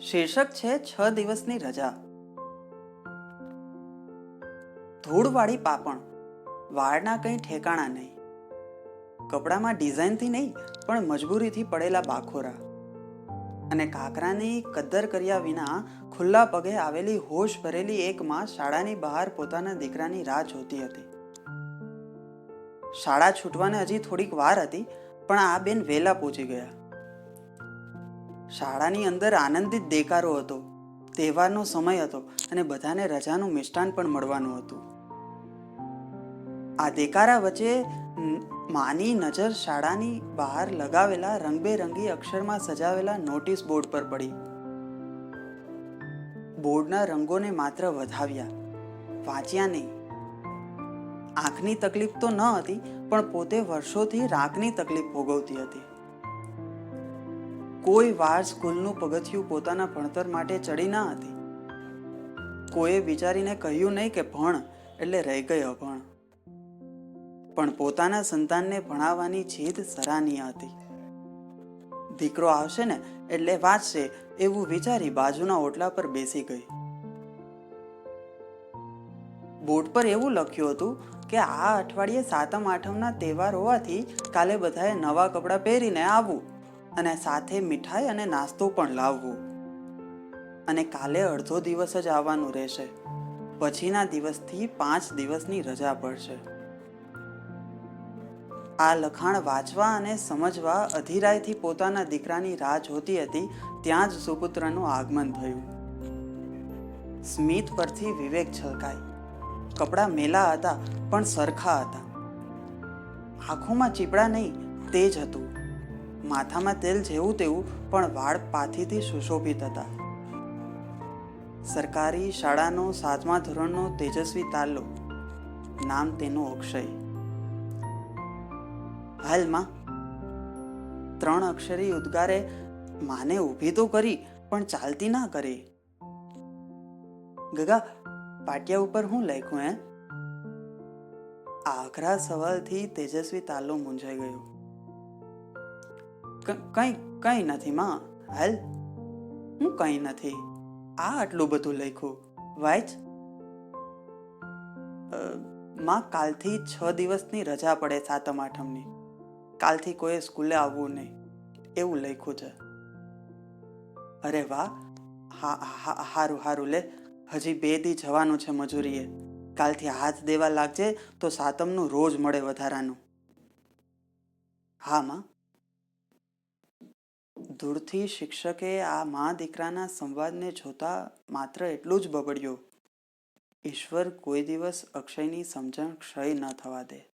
શીર્ષક છે છ દિવસની રજા. ધૂળવાળી પાપણ. વાળના કંઈ ઠેકાણા નહીં. કપડામાં ડિઝાઇનથી નહીં, પણ મજબૂરીથી પડેલા બાખોરા. અને કાકરાની કદર કર્યા વિના ખુલ્લા પગે આવેલી હોશ ભરેલી એક માં શાળાની બહાર પોતાના દીકરાની રાહ જોતી હતી. શાળા છૂટવાને હજી થોડીક વાર હતી, પણ આ બેન વહેલા પહોંચી ગયા. શાળાની અંદર આનંદિત દેકારો હતો. તહેવારનો સમય હતો અને બધાને રજાનું મિષ્ટાન પણ મળવાનું હતું. આ દેકારા વચ્ચે માની નજર શાળાની બહાર લગાવેલા રંગબેરંગી અક્ષરમાં સજાવેલા નોટિસ બોર્ડ પર પડી. બોર્ડના રંગોને માત્ર વધાવ્યા. વાંચ્યા નહીં. આંખની તકલીફ તો ન હતી, પણ પોતે વર્ષોથી રાગની તકલીફ ભોગવતી હતી. કોઈ વાર સ્કૂલનું પગથિયું પોતાના ભણતર માટે ચડી ના હતી. કોઈએ વિચારીને કહ્યું નહીં કે ભણ, એટલે રહી ગઈ અભણ. પણ પોતાના સંતાનને ભણાવવાની જીદ સરાહનીય હતી. દીકરો આવશે ને, એટલે વાંચશે, એવું વિચારી બાજુના ઓટલા પર બેસી ગઈ. બોર્ડ પર એવું લખ્યું હતું કે આ અઠવાડિયે સાતમ આઠમના તહેવાર હોવાથી કાલે બધાએ નવા કપડાં પહેરીને આવવું. અને સાથે મીઠાઈ અને નાસ્તો પણ લાવવો. અને કાલે અડધો દિવસ જ આવવાનું રહેશે. પછીના દિવસથી પાંચ દિવસની રજા પડશે. આ લખાણ વાંચવા અને સમજવા અધિરાયથી પોતાના દીકરાની રાહ જોતી હતી ત્યાં જ સુપુત્રનું આગમન થયું. સ્મિત પરથી વિવેક છલકાય કપડાં મેલા હતા પણ સરખા હતા. આંખોમાં ચીપડા નહીં તે જ હતું. માથામાં તેલ જેવું તેવું પણ વાળ પાથીથી સુશોભિત હતા. સરકારી શાળાનો સાતમા ધોરણનો તેજસ્વી તાલ્લો. નામ તેનું અક્ષય. હાલમાં ત્રણ અક્ષરી ઉદ્ગારે માને ઊભી તો કરી, પણ ચાલતી ના કરી. ગગા, પાટિયા ઉપર હું લખ્યું, હે? આઘરા સવાલથી તેજસ્વી તાલો મૂંઝાઈ ગયો. કંઈ કંઈ નથી માં. હાલ? હું કંઈ નથી. આ આટલું બધું લખ્યું. વાંચ. માં કાલથી છ દિવસની રજા પડે સાતમ આઠમની. કાલથી કોઈએ સ્કૂલે આવવું નહીં. એવું લખ્યું છે. અરે વાહ. હારું હારું, લે. હજી બે દી જવાનું છે મજૂરીએ. કાલથી હાથ દેવા લાગજે તો સાતમનું રોજ મળે વધારાનું. હા, માં. દૂરથી શિક્ષકે આ મા દીકરાના સંવાદને જોતા માત્ર એટલું જ બબડ્યું. ઈશ્વર કોઈ દિવસ અક્ષયની સમજણ ક્ષય ન થવા દે.